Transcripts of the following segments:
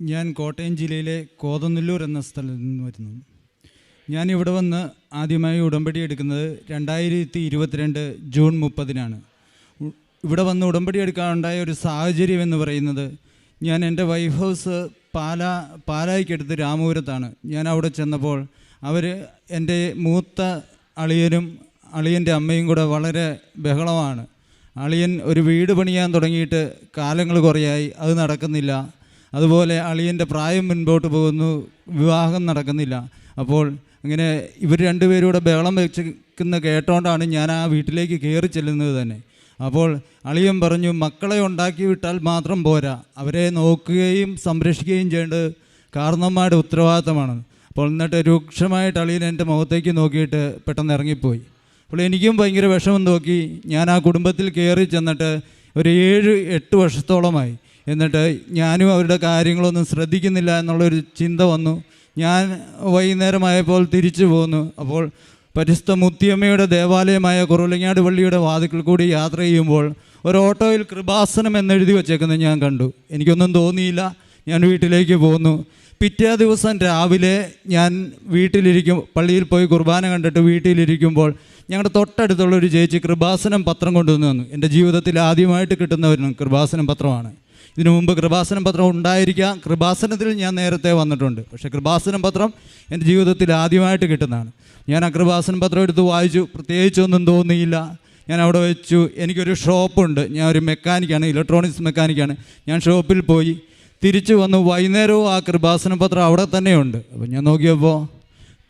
ഞാൻ കോട്ടയം ജില്ലയിലെ കോതനല്ലൂർ എന്ന സ്ഥലത്ത് നിന്ന് വരുന്നു. ഞാൻ ഇവിടെ വന്ന് ആദ്യമായി ഉടമ്പടി എടുക്കുന്നത് രണ്ടായിരത്തി ഇരുപത്തിരണ്ട് ജൂൺ മുപ്പതിനാണ്. ഇവിടെ വന്ന് ഉടമ്പടി എടുക്കാനുണ്ടായ ഒരു സാഹചര്യം എന്ന് പറയുന്നത് ഞാൻ എന്റെ വൈഫ് ഹൗസ് പാലാ പാലായിക്കടുത്ത് രാമപുരത്താണ്. ഞാൻ അവിടെ ചെന്നപ്പോൾ അവർ എന്റെ മൂത്ത അളിയനും അളിയന്റെ അമ്മയും കൂടെ വളരെ ബഹളമാണ്. അളിയൻ ഒരു വീട് പണിയാൻ തുടങ്ങിയിട്ട് കാലങ്ങൾ കുറയായി അത് നടക്കുന്നില്ല. അതുപോലെ അളിയന്റെ പ്രായം മുൻപോട്ട് പോകുന്നു വിവാഹം നടക്കുന്നില്ല. അപ്പോൾ അങ്ങനെ ഇവർ രണ്ടുപേരൂടെ ബഹളം വെച്ചിരിക്കുന്ന കേട്ടോണ്ടാണ് ഞാൻ ആ വീട്ടിലേക്ക് കയറി ചെല്ലുന്നത് തന്നെ. അപ്പോൾ അളിയൻ പറഞ്ഞു മക്കളെ ഉണ്ടാക്കി വിട്ടാൽ മാത്രം പോരാ. അവരെ നോക്കുകയും സംരക്ഷിക്കുകയും ചെയ്യേണ്ടത് കാരണന്മാരുടെ ഉത്തരവാദിത്തമാണ്. അപ്പോൾ എന്നിട്ട് രൂക്ഷമായിട്ട് അളിയൻ എന്റെ മുഖത്തേക്ക് നോക്കിയിട്ട് പെട്ടെന്ന് ഇറങ്ങിപ്പോയി. അപ്പോൾ എനിക്കും ഭയങ്കര വിഷമം നോക്കി ഞാൻ ആ കുടുംബത്തിൽ കയറി ചെന്നിട്ട് ഒരു ഏഴ് എട്ട് വർഷത്തോളമായി. എന്നിട്ട് ഞാനും അവരുടെ കാര്യങ്ങളൊന്നും ശ്രദ്ധിക്കുന്നില്ല എന്നുള്ളൊരു ചിന്ത വന്നു. ഞാൻ വൈകുന്നേരമായപ്പോൾ തിരിച്ചു പോന്നു. അപ്പോൾ പരിസ്ഥ മുത്തിയമ്മയുടെ ദേവാലയമായ കുറവിലങ്ങാട് പള്ളിയുടെ വാതിക്കൽ കൂടി യാത്ര ചെയ്യുമ്പോൾ ഒരു ഓട്ടോയിൽ കൃപാസനം എന്നെഴുതി വച്ചേക്കുന്നത് ഞാൻ കണ്ടു. എനിക്കൊന്നും തോന്നിയില്ല. ഞാൻ വീട്ടിലേക്ക് പോന്നു. പിറ്റേ ദിവസം രാവിലെ ഞാൻ വീട്ടിലിരിക്കും പള്ളിയിൽ പോയി കുർബാന കണ്ടിട്ട് വീട്ടിലിരിക്കുമ്പോൾ ഞങ്ങളുടെ തൊട്ടടുത്തുള്ള ഒരു ചേച്ചി കൃപാസനം പത്രം കൊണ്ടുവന്നു തന്നു. എന്റെ ജീവിതത്തിൽ ആദ്യമായിട്ട് കിട്ടുന്ന ഒരു കൃപാസനം പത്രമാണ്. ഇതിനു മുമ്പ് കൃപാസനം പത്രം ഉണ്ടായിരിക്കാം. കൃപാസനത്തിൽ ഞാൻ നേരത്തെ വന്നിട്ടുണ്ട്. പക്ഷേ കൃപാസനം പത്രം എന്റെ ജീവിതത്തിൽ ആദ്യമായിട്ട് കിട്ടുന്നതാണ്. ഞാൻ ആ കൃപാസനം പത്രം എടുത്ത് വായിച്ചു. പ്രത്യേകിച്ചൊന്നും തോന്നിയില്ല. ഞാൻ അവിടെ വെച്ചു. എനിക്കൊരു ഷോപ്പുണ്ട്. ഞാൻ ഒരു മെക്കാനിക്കാണ് ഇലക്ട്രോണിക്സ് മെക്കാനിക്കാണ്. ഞാൻ ഷോപ്പിൽ പോയി. തിരിച്ചു വന്ന് വൈകുന്നേരവും ആ കൃപാസന പത്രം അവിടെ തന്നെയുണ്ട്. അപ്പോൾ ഞാൻ നോക്കിയപ്പോൾ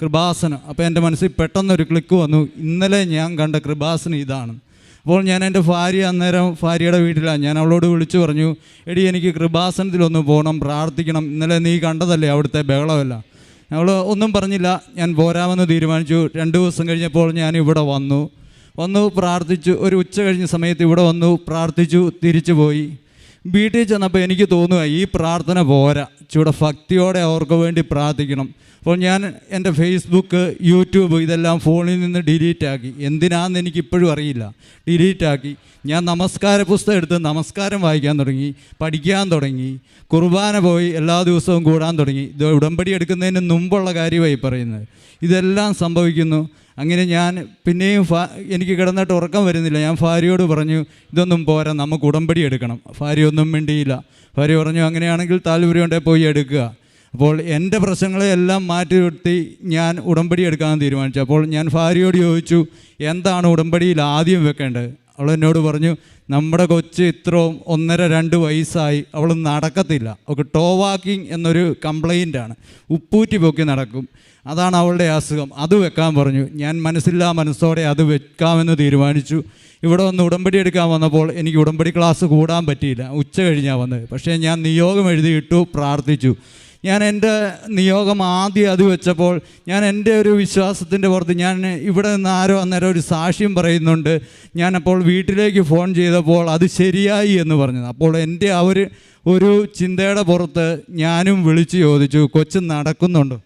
കൃപാസനം. അപ്പോൾ എന്റെ മനസ്സിൽ പെട്ടെന്നൊരു ക്ലിക്ക് വന്നു. ഇന്നലെ ഞാൻ കണ്ട കൃപാസനം ഇതാണ്. അപ്പോൾ ഞാൻ എന്റെ ഭാര്യ അന്നേരം ഭാര്യയുടെ വീട്ടിലാണ് ഞാൻ അവളോട് വിളിച്ചു പറഞ്ഞു എടി എനിക്ക് കൃപാസനത്തിലൊന്ന് പോകണം പ്രാർത്ഥിക്കണം. ഇന്നലെ നീ കണ്ടതല്ലേ അവിടുത്തെ ബഹളമല്ല? അവൾ ഒന്നും പറഞ്ഞില്ല. ഞാൻ പോരാമെന്ന് തീരുമാനിച്ചു. രണ്ട് ദിവസം കഴിഞ്ഞപ്പോൾ ഞാൻ ഇവിടെ വന്നു. വന്നു പ്രാർത്ഥിച്ചു. ഒരു ഉച്ച കഴിഞ്ഞ സമയത്ത് ഇവിടെ വന്നു പ്രാർത്ഥിച്ചു തിരിച്ചു പോയി. വീട്ടിൽ ചെന്നപ്പോൾ എനിക്ക് തോന്നുക ഈ പ്രാർത്ഥന പോരാ. ചൂടെ ഭക്തിയോടെ അവർക്ക് വേണ്ടി പ്രാർത്ഥിക്കണം. അപ്പോൾ ഞാൻ എന്റെ ഫേസ്ബുക്ക് യൂട്യൂബ് ഇതെല്ലാം ഫോണിൽ നിന്ന് ഡിലീറ്റ് ആക്കി. എന്തിനാണെന്ന് എനിക്ക് ഇപ്പോഴും അറിയില്ല. ഡിലീറ്റ് ആക്കി. ഞാൻ നമസ്കാര പുസ്തകം എടുത്ത് നമസ്കാരം വായിക്കാൻ തുടങ്ങി പഠിക്കാൻ തുടങ്ങി കുർബാന പോയി എല്ലാ ദിവസവും കൂടാൻ തുടങ്ങി. ഇത് ഉടമ്പടി എടുക്കുന്നതിന് മുമ്പുള്ള കാര്യമായി പറയുന്നത്. ഇതെല്ലാം സംഭവിക്കുന്നു. അങ്ങനെ ഞാൻ പിന്നെയും ഫാ എനിക്ക് കിടന്നിട്ട് ഉറക്കം വരുന്നില്ല. ഞാൻ ഭാര്യയോട് പറഞ്ഞു ഇതൊന്നും പോരാ നമുക്ക് ഉടമ്പടി എടുക്കണം. ഭാര്യ ഒന്നും മിണ്ടിയില്ല. ഭാര്യ പറഞ്ഞു അങ്ങനെയാണെങ്കിൽ താല്പര്യമുണ്ടെങ്കിൽ പോയി എടുക്കുക. അപ്പോൾ എന്റെ പ്രശ്നങ്ങളെയെല്ലാം മാറ്റി നിർത്തി ഞാൻ ഉടമ്പടി എടുക്കാൻ തീരുമാനിച്ചു. അപ്പോൾ ഞാൻ ഭാര്യയോട് ചോദിച്ചു എന്താണ് ഉടമ്പടിയിൽ ആദ്യം വെക്കേണ്ടത്? അവൾ എന്നോട് പറഞ്ഞു നമ്മുടെ കൊച്ച് ഇത്രയും ഒന്നര രണ്ട് വയസ്സായി അവൾ നടക്കത്തില്ല. ടോ വാക്കിംഗ് എന്നൊരു കംപ്ലൈന്റാണ് ഉപ്പൂറ്റി പൊക്കി നടക്കും. അതാണ് അവളുടെ അസുഖം. അത് വെക്കാൻ പറഞ്ഞു. ഞാൻ മനസ്സില്ലാ മനസ്സോടെ അത് വെക്കാമെന്ന് തീരുമാനിച്ചു. ഇവിടെ വന്ന് ഉടമ്പടി എടുക്കാൻ വന്നപ്പോൾ എനിക്ക് ഉടമ്പടി ക്ലാസ് കൂടാൻ പറ്റിയില്ല. ഉച്ച കഴിഞ്ഞാൽ വന്നത്. പക്ഷേ ഞാൻ നിയോഗം എഴുതിയിട്ടു പ്രാർത്ഥിച്ചു. ഞാൻ എന്റെ നിയോഗം ആദ്യം അത് വെച്ചപ്പോൾ ഞാൻ എന്റെ ഒരു വിശ്വാസത്തിന്റെ പുറത്ത് ഞാൻ ഇവിടെ നിന്ന് ആരോ അന്നേരം ഒരു സാക്ഷ്യം പറയുന്നുണ്ട്. ഞാനപ്പോൾ വീട്ടിലേക്ക് ഫോൺ ചെയ്തപ്പോൾ അത് ശരിയായി എന്ന് പറഞ്ഞത്. അപ്പോൾ എന്റെ ഒരു ഒരു ചിന്തയുടെ പുറത്ത് ഞാനും വിളിച്ചു ചോദിച്ചു കൊച്ചു നടക്കുന്നുണ്ടോ?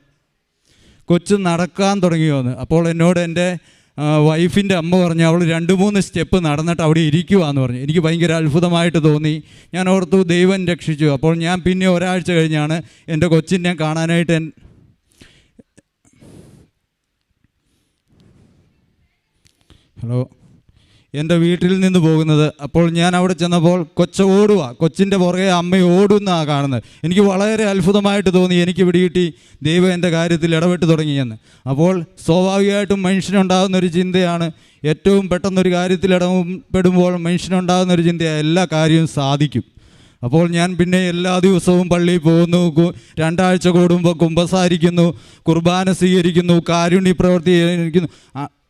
കൊച്ചു നടക്കാൻ തുടങ്ങിയോന്ന്. അപ്പോൾ എന്നോട് എന്റെ വൈഫിന്റെ അമ്മ പറഞ്ഞു അവൾ രണ്ട് മൂന്ന് സ്റ്റെപ്പ് നടന്നിട്ട് അവിടെ ഇരിക്കുവാന്ന് പറഞ്ഞു. എനിക്ക് ഭയങ്കര അത്ഭുതമായിട്ട് തോന്നി. ഞാൻ ഓർത്തു ദൈവം രക്ഷിച്ചു. അപ്പോൾ ഞാൻ പിന്നെ ഒരാഴ്ച കഴിഞ്ഞാണ് എന്റെ കൊച്ചിനെ കാണാനായിട്ട് ഹലോ? എന്റെ വീട്ടിൽ നിന്ന് പോകുന്നത്. അപ്പോൾ ഞാൻ അവിടെ ചെന്നപ്പോൾ കൊച്ച ഓടുക കൊച്ചിന്റെ പുറകെ അമ്മ ഓടുന്നതാണ് കാണുന്നത്. എനിക്ക് വളരെ അത്ഭുതമായിട്ട് തോന്നി. എനിക്ക് പിടികിട്ടി. ദൈവം എന്റെ കാര്യത്തിൽ ഇടപെട്ട് തുടങ്ങിയെന്ന് അപ്പോൾ സ്വാഭാവികമായിട്ടും മനുഷ്യനുണ്ടാകുന്ന ഒരു ചിന്തയാണ് ഏറ്റവും പെട്ടെന്നൊരു കാര്യത്തിൽ ഇടപെടുമ്പോൾ മനുഷ്യനുണ്ടാകുന്ന ഒരു ചിന്തയാണ് എല്ലാ കാര്യവും സാധിക്കും. അപ്പോൾ ഞാൻ പിന്നെ എല്ലാ ദിവസവും പള്ളിയിൽ പോകുന്നു. രണ്ടാഴ്ച കൂടുമ്പോൾ കുമ്പസാരിക്കുന്നു. കുർബാന സ്വീകരിക്കുന്നു. കാരുണ്യ പ്രവർത്തി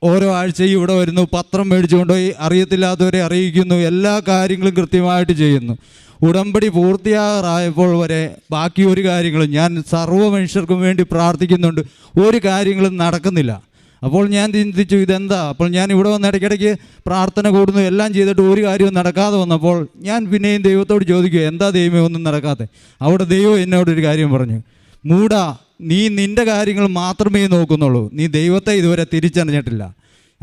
ഓരോ ആഴ്ചയും ഇവിടെ വരുന്നു പത്രം മേടിച്ചു കൊണ്ടുപോയി അറിയത്തില്ലാത്തവരെ അറിയിക്കുന്നു എല്ലാ കാര്യങ്ങളും കൃത്യമായിട്ട് ചെയ്യുന്നു. ഉടമ്പടി പൂർത്തിയാകാറായപ്പോൾ വരെ ബാക്കി ഒരു കാര്യങ്ങളും ഞാൻ സർവ മനുഷ്യർക്കും വേണ്ടി പ്രാർത്ഥിക്കുന്നുണ്ട് ഒരു കാര്യങ്ങളും നടക്കുന്നില്ല. അപ്പോൾ ഞാൻ ചിന്തിച്ചു ഇതെന്താ? അപ്പോൾ ഞാൻ ഇവിടെ വന്ന് ഇടയ്ക്കിടയ്ക്ക് പ്രാർത്ഥന കൂടുന്നു എല്ലാം ചെയ്തിട്ട് ഒരു കാര്യവും നടക്കാതെ വന്നപ്പോൾ ഞാൻ പിന്നെയും ദൈവത്തോട് ചോദിക്കുക എന്താ ദൈവമേ ഒന്നും നടക്കാതെ? അവിടെ ദൈവം എന്നോടൊരു കാര്യം പറഞ്ഞു മൂടാ നീ നിന്റെ കാര്യങ്ങൾ മാത്രമേ നോക്കുന്നുള്ളൂ. നീ ദൈവത്തെ ഇതുവരെ തിരിച്ചറിഞ്ഞിട്ടില്ല.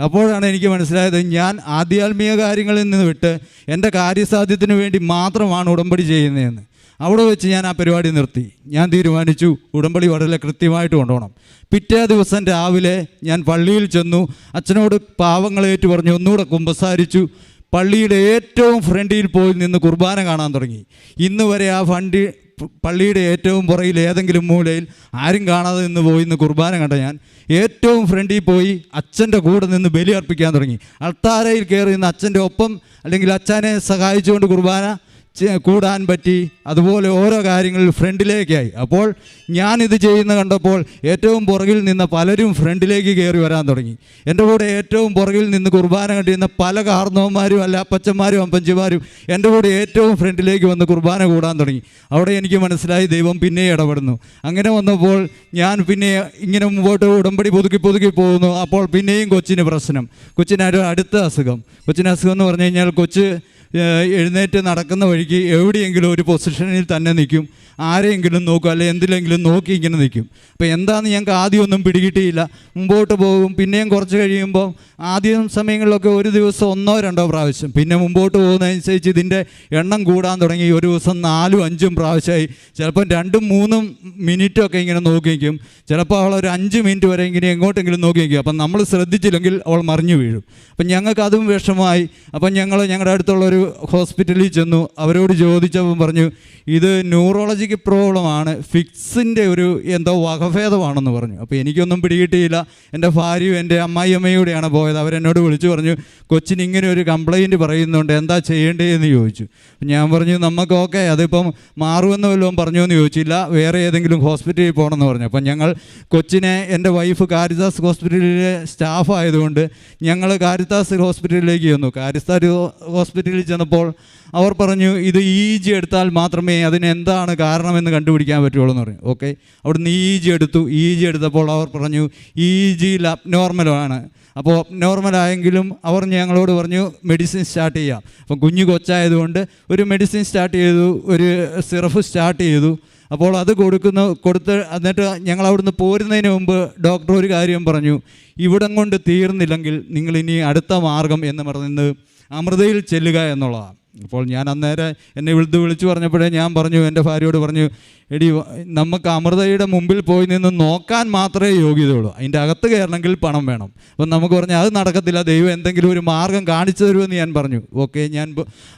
അപ്പോഴാണ് എനിക്ക് മനസ്സിലായത് ഞാൻ ആധ്യാത്മിക കാര്യങ്ങളിൽ നിന്ന് വിട്ട് എന്റെ കാര്യസാധ്യത്തിന് വേണ്ടി മാത്രമാണ് ഉടമ്പടി ചെയ്യുന്നതെന്ന്. അവിടെ വെച്ച് ഞാൻ ആ പരിപാടി നിർത്തി. ഞാൻ തീരുമാനിച്ചു ഉടമ്പടി വളരെ കൃത്യമായിട്ട് കൊണ്ടുപോകണം. പിറ്റേ ദിവസം രാവിലെ ഞാൻ പള്ളിയിൽ ചെന്നു അച്ഛനോട് പാവങ്ങളേറ്റു പറഞ്ഞു ഒന്നുകൂടെ കുമ്പസാരിച്ചു. പള്ളിയുടെ ഏറ്റവും ഫ്രണ്ടിൽ പോയി നിന്ന് കുർബാന കാണാൻ തുടങ്ങി. ഇന്ന് വരെ ആ ഫണ്ടി പള്ളിയുടെ ഏറ്റവും പുറയിൽ ഏതെങ്കിലും മൂലയിൽ ആരും കാണാതെ നിന്ന് പോയി ഇന്ന് കുർബാന കണ്ട ഞാൻ ഏറ്റവും ഫ്രണ്ടിൽ പോയി അച്ഛന്റെ കൂടെ നിന്ന് ബലി അർപ്പിക്കാൻ തുടങ്ങി. അൾത്താരയിൽ കയറി നിന്ന് അച്ഛന്റെ ഒപ്പം അല്ലെങ്കിൽ അച്ഛനെ സഹായിച്ചുകൊണ്ട് കുർബാന കൂടാൻ പറ്റി. അതുപോലെ ഓരോ കാര്യങ്ങളിൽ ഫ്രണ്ടിലേക്കായി. അപ്പോൾ ഞാനിത് ചെയ്യുന്ന കണ്ടപ്പോൾ ഏറ്റവും പുറകിൽ നിന്ന് പലരും ഫ്രണ്ടിലേക്ക് കയറി വരാൻ തുടങ്ങി. എന്റെ കൂടെ ഏറ്റവും പുറകിൽ നിന്ന് കുർബാന കണ്ടിരുന്ന പല കാർന്നവന്മാരും അല്ല അപ്പച്ചന്മാരും അമ്പഞ്ചിമാരും എന്റെ കൂടെ ഏറ്റവും ഫ്രണ്ടിലേക്ക് വന്ന് കുർബാന കൂടാൻ തുടങ്ങി. അവിടെ എനിക്ക് മനസ്സിലായി ദൈവം പിന്നെ ഇടപെടുന്നു. അങ്ങനെ വന്നപ്പോൾ ഞാൻ പിന്നെ ഇങ്ങനെ മുമ്പോട്ട് ഉടമ്പടി പുതുക്കി പുതുക്കി പോകുന്നു. അപ്പോൾ പിന്നെയും കൊച്ചിന് പ്രശ്നം. കൊച്ചിന് അടുത്ത അസുഖം. കൊച്ചിന് അസുഖം എന്ന് പറഞ്ഞു കഴിഞ്ഞാൽ കൊച്ച് എഴുന്നേറ്റ് നടക്കുന്ന വഴിക്ക് എവിടെയെങ്കിലും ഒരു പൊസിഷനിൽ തന്നെ നിൽക്കും. ആരെയെങ്കിലും നോക്കും അല്ലെങ്കിൽ എന്തിലെങ്കിലും നോക്കി ഇങ്ങനെ നിൽക്കും. അപ്പോൾ എന്താണെന്ന് ഞങ്ങൾക്ക് ആദ്യമൊന്നും പിടികിട്ടിയില്ല. മുമ്പോട്ട് പോകും പിന്നെയും കുറച്ച് കഴിയുമ്പോൾ ആദ്യം സമയങ്ങളിലൊക്കെ ഒരു ദിവസം ഒന്നോ രണ്ടോ പ്രാവശ്യം പിന്നെ മുമ്പോട്ട് പോകുന്നതനുസരിച്ച് ഇതിന്റെ എണ്ണം കൂടാൻ തുടങ്ങി. ഒരു ദിവസം നാലും അഞ്ചും പ്രാവശ്യമായി. ചിലപ്പോൾ രണ്ടും മൂന്നും മിനിറ്റൊക്കെ ഇങ്ങനെ നോക്കി നിൽക്കും. ചിലപ്പോൾ അവൾ ഒരു അഞ്ച് മിനിറ്റ് വരെ ഇങ്ങനെ എങ്ങോട്ടെങ്കിലും നോക്കി നിൽക്കും. അപ്പം നമ്മൾ ശ്രദ്ധിച്ചില്ലെങ്കിൽ അവൾ മറിഞ്ഞു വീഴും. അപ്പം ഞങ്ങൾക്ക് അതും വിഷമമായി. അപ്പം ഞങ്ങൾ ഞങ്ങളുടെ അടുത്തുള്ള ഒരു ഹോസ്പിറ്റലിൽ ചെന്നു. അവരോട് ചോദിച്ചപ്പോൾ പറഞ്ഞു ഇത് ന്യൂറോളജിക്ക് പ്രോബ്ലമാണ്. ഫിക്സിന്റെ ഒരു എന്തോ വകഭേദമാണെന്ന് പറഞ്ഞു. അപ്പോൾ എനിക്കൊന്നും പിടികിട്ടിയില്ല. എന്റെ ഭാര്യയും എന്റെ അമ്മായിയമ്മയൂടെയാണ് പോയത്. അവരെന്നോട് വിളിച്ചു പറഞ്ഞു കൊച്ചിന് ഇങ്ങനെ ഒരു കംപ്ലൈന്റ് പറയുന്നുണ്ട്. എന്താ ചെയ്യേണ്ടതെന്ന് ചോദിച്ചു. ഞാൻ പറഞ്ഞു നമുക്ക് ഓക്കെ. അതിപ്പം മാറുമെന്ന് വല്ലതും പറഞ്ഞു എന്ന് ചോദിച്ചില്ല. വേറെ ഏതെങ്കിലും ഹോസ്പിറ്റലിൽ പോകണമെന്ന് പറഞ്ഞു. അപ്പം ഞങ്ങൾ കൊച്ചിനെ എന്റെ വൈഫ് കാരിദാസ് ഹോസ്പിറ്റലിലെ സ്റ്റാഫ് ആയതുകൊണ്ട് ഞങ്ങൾ കാരിദാസ് ഹോസ്പിറ്റലിലേക്ക് ചെന്നു. കാരിദാസ് ഹോസ്പിറ്റലിൽ ചെന്നപ്പോൾ അവർ പറഞ്ഞു ഇത് ഇ ജി എടുത്താൽ മാത്രമേ അതിന് എന്താണ് കാരണമെന്ന് കണ്ടുപിടിക്കാൻ പറ്റുള്ളൂ എന്ന് പറഞ്ഞു. ഓക്കെ അവിടുന്ന് ഇ ജി എടുത്തു. ഇ ജി എടുത്തപ്പോൾ അവർ പറഞ്ഞു ഇ ജിയിൽ അബ്നോർമലാണ് അപ്പോൾ അബ്നോർമലായെങ്കിലും അവർ ഞങ്ങളോട് പറഞ്ഞു മെഡിസിൻ സ്റ്റാർട്ട് ചെയ്യാം. അപ്പം കുഞ്ഞു കൊച്ചായതുകൊണ്ട് ഒരു മെഡിസിൻ സ്റ്റാർട്ട് ചെയ്തു ഒരു സിറഫ് സ്റ്റാർട്ട് ചെയ്തു. അപ്പോൾ അത് കൊടുക്കുന്ന കൊടുത്ത് എന്നിട്ട് ഞങ്ങൾ അവിടുന്ന് പോരുന്നതിന് മുമ്പ് ഡോക്ടർ ഒരു കാര്യം പറഞ്ഞു ഇവിടം കൊണ്ട് തീർന്നില്ലെങ്കിൽ നിങ്ങൾ ഇനി അടുത്ത മാർഗം എന്ന് പറയുന്നത് അമൃതയിൽ ചെല്ലുക എന്നുള്ളതാണ്. അപ്പോൾ ഞാൻ അന്നേരം എന്നെ വിളിച്ച് വിളിച്ചു പറഞ്ഞപ്പോഴേ ഞാൻ പറഞ്ഞു എന്റെ ഭാര്യയോട് പറഞ്ഞു എടി നമുക്ക് അമൃതയുടെ മുമ്പിൽ പോയി നിന്ന് നോക്കാൻ മാത്രമേ യോഗ്യതയുള്ളൂ. അതിന്റെ അകത്ത് കയറണമെങ്കിൽ പണം വേണം. അപ്പം നമുക്ക് പറഞ്ഞു അത് നടക്കത്തില്ല ദൈവം എന്തെങ്കിലും ഒരു മാർഗം കാണിച്ചു തരുമെന്ന് ഞാൻ പറഞ്ഞു. ഓക്കെ ഞാൻ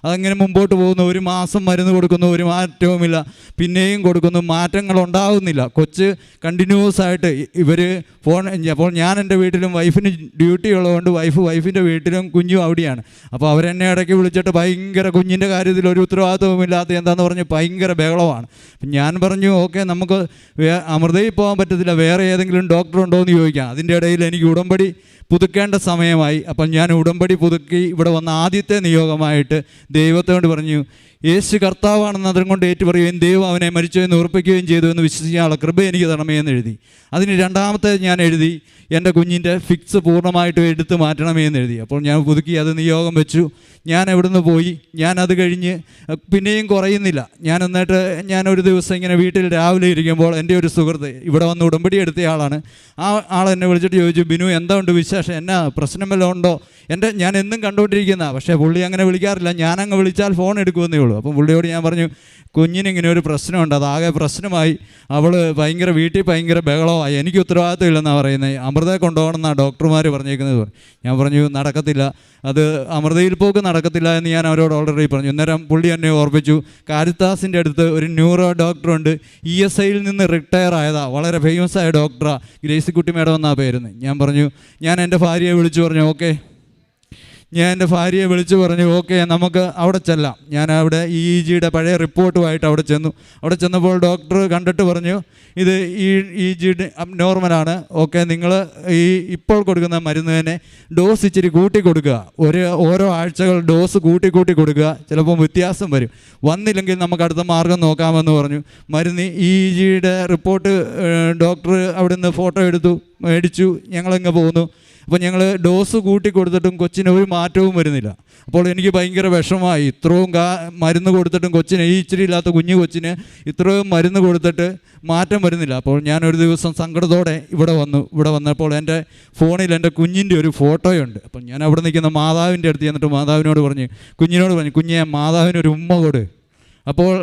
അതങ്ങനെ മുമ്പോട്ട് പോകുന്നു. ഒരു മാസം മരുന്ന് കൊടുക്കുന്നു ഒരു മാറ്റവുമില്ല. പിന്നെയും കൊടുക്കുന്നു മാറ്റങ്ങൾ ഉണ്ടാകുന്നില്ല കൊച്ച് കണ്ടിന്യൂസ് ആയിട്ട് ഇവർ ഫോൺ അപ്പോൾ ഞാൻ എന്റെ വീട്ടിലും വൈഫിന് ഡ്യൂട്ടി ഉള്ളതുകൊണ്ട് വൈഫ് വൈഫിന്റെ വീട്ടിലും കുഞ്ഞും അവിടെയാണ്. അപ്പോൾ അവരെന്നെ ഇടയ്ക്ക് വിളിച്ചിട്ട് ഭയങ്കര കുഞ്ഞിന്റെ കാര്യത്തിൽ ഒരു ഉത്തരവാദിത്വവും ഇല്ലാത്ത എന്താന്ന് പറഞ്ഞ് ഭയങ്കര ബഹളമാണ്. ഞാൻ പറഞ്ഞു ഓക്കെ നമുക്ക് അമൃതയിൽ പോകാൻ പറ്റത്തില്ല. വേറെ ഏതെങ്കിലും ഡോക്ടർ ഉണ്ടോ എന്ന് ചോദിക്കാം. അതിന്റെ ഇടയിൽ എനിക്ക് ഉടമ്പടി പുതുക്കേണ്ട സമയമായി. അപ്പം ഞാൻ ഉടമ്പടി പുതുക്കി ഇവിടെ വന്ന ആദ്യത്തെ നിയോഗമായിട്ട് ദൈവത്തോട് പറഞ്ഞു യേശു കർത്താവാണെന്ന് അതും കൊണ്ട് ഏറ്റു പറയുകയും ദൈവം അവനെ മരിച്ചു എന്ന് ഉറപ്പിക്കുകയും ചെയ്തു എന്ന് വിശ്വസിക്കാനുള്ള കൃപ എനിക്ക് തരണമേ എന്ന് എഴുതി. അതിന് രണ്ടാമത്തെ ഞാൻ എഴുതി എന്റെ കുഞ്ഞിന്റെ ഫിക്സ് പൂർണമായിട്ടും എടുത്തു മാറ്റണമേ എന്ന് എഴുതി. അപ്പോൾ ഞാൻ പുതുക്കി അത് നിയോഗം വെച്ചു. ഞാൻ എവിടുന്ന് പോയി? ഞാൻ അത് കഴിഞ്ഞ് പിന്നെയും കുറയുന്നില്ല. ഞാൻ എന്നിട്ട് ഞാൻ ഒരു ദിവസം ഇങ്ങനെ വീട്ടിൽ രാവിലെ ഇരിക്കുമ്പോൾ എന്റെ ഒരു സുഹൃത്ത് ഇവിടെ വന്ന് ഉടമ്പടി എടുത്ത ആളാണ്. ആ ആൾ എന്നെ വിളിച്ചിട്ട് ചോദിച്ചു ബിനു എന്താ ഉണ്ട് വിശേഷം? എന്നാ പ്രശ്നം വല്ലതും ഉണ്ടോ? എന്റെ ഞാൻ എന്നും കണ്ടുകൊണ്ടിരിക്കുന്ന പക്ഷേ പുള്ളി അങ്ങനെ വിളിക്കാറില്ല. ഞാനങ്ങ് വിളിച്ചാൽ ഫോൺ എടുക്കുമെന്നേ ഉള്ളൂ. അപ്പം പുള്ളിയോട് ഞാൻ പറഞ്ഞു കുഞ്ഞിന് ഇങ്ങനെ ഒരു പ്രശ്നമുണ്ട്. അതാകെ പ്രശ്നമായി. അവൾ ഭയങ്കര വീട്ടിൽ ഭയങ്കര ബഹളമായി. എനിക്ക് ഉത്തരവാദിത്വം ഇല്ലെന്നാണ് പറയുന്നത് അമൃതയെ കൊണ്ടുപോകണമെന്നാണ് ഡോക്ടർമാർ പറഞ്ഞേക്കുന്നത്. ഞാൻ പറഞ്ഞു നടക്കത്തില്ല. അത് അമൃതയിൽ പോക്ക് നടക്കത്തില്ല എന്ന് ഞാൻ അവരോട് ഓൾറെഡി പറഞ്ഞു. അന്നേരം പുള്ളി എന്നെ ഓർപ്പിച്ചു. കാരിത്താസിന്റെ അടുത്ത് ഒരു ന്യൂറോ ഡോക്ടറുണ്ട് ഇ എസ് ഐയിൽ നിന്ന് റിട്ടയർ ആയതാ വളരെ ഫേമസ് ആയ ഡോക്ടറാണ് ഗ്രേസിക്കുട്ടി മേഡം എന്നാണ് പേരുന്നത് ഞാൻ പറഞ്ഞു ഞാൻ എന്റെ ഭാര്യയെ വിളിച്ചു പറഞ്ഞു ഓക്കെ. ഞാൻ എന്റെ ഭാര്യയെ വിളിച്ചു പറഞ്ഞു ഓക്കെ നമുക്ക് അവിടെ ചെല്ലാം. ഞാൻ അവിടെ ഇ ഇ ജിയുടെ പഴയ റിപ്പോർട്ടുമായിട്ട് അവിടെ ചെന്നു. അവിടെ ചെന്നപ്പോൾ ഡോക്ടർ കണ്ടിട്ട് പറഞ്ഞു ഇത് ഈ ഇ ജി നോർമലാണ് ഓക്കെ നിങ്ങൾ ഈ ഇപ്പോൾ കൊടുക്കുന്ന മരുന്ന് തന്നെ ഡോസ് ഇച്ചിരി കൂട്ടി കൊടുക്കുക. ഒരു ഓരോ ആഴ്ചകൾ ഡോസ് കൂട്ടി കൂട്ടി കൊടുക്കുക. ചിലപ്പോൾ വ്യത്യാസം വരും. വന്നില്ലെങ്കിൽ നമുക്ക് അടുത്ത മാർഗം നോക്കാമെന്ന് പറഞ്ഞു. മരുന്ന് ഇ ഇ ജിയുടെ റിപ്പോർട്ട് ഡോക്ടർ അവിടെ നിന്ന് ഫോട്ടോ എടുത്തു മേടിച്ചു ഞങ്ങളങ്ങ് പോകുന്നു അപ്പോൾ ഞങ്ങൾ ഡോസ് കൂട്ടി കൊടുത്തിട്ടും കൊച്ചിന് ഒരു മാറ്റവും വരുന്നില്ല. അപ്പോൾ എനിക്ക് ഭയങ്കര വിഷമമായി. ഇത്രയും കാ മരുന്ന് കൊടുത്തിട്ടും കൊച്ചിന് ഈ ഇച്ചിരി ഇല്ലാത്ത കുഞ്ഞു കൊച്ചിന് ഇത്രയും മരുന്ന് കൊടുത്തിട്ട് മാറ്റം വരുന്നില്ല. അപ്പോൾ ഞാൻ ഒരു ദിവസം സങ്കടത്തോടെ ഇവിടെ വന്നു. ഇവിടെ വന്നപ്പോൾ എന്റെ ഫോണിൽ എന്റെ കുഞ്ഞിന്റെ ഒരു ഫോട്ടോയുണ്ട്. അപ്പം ഞാൻ അവിടെ നിൽക്കുന്ന മാതാവിന്റെ അടുത്ത് ചെന്നിട്ട് മാതാവിനോട് പറഞ്ഞ് കുഞ്ഞിനോട് പറഞ്ഞു കുഞ്ഞെ മാതാവിനൊരു ഉമ്മ കൊട്. അപ്പോൾ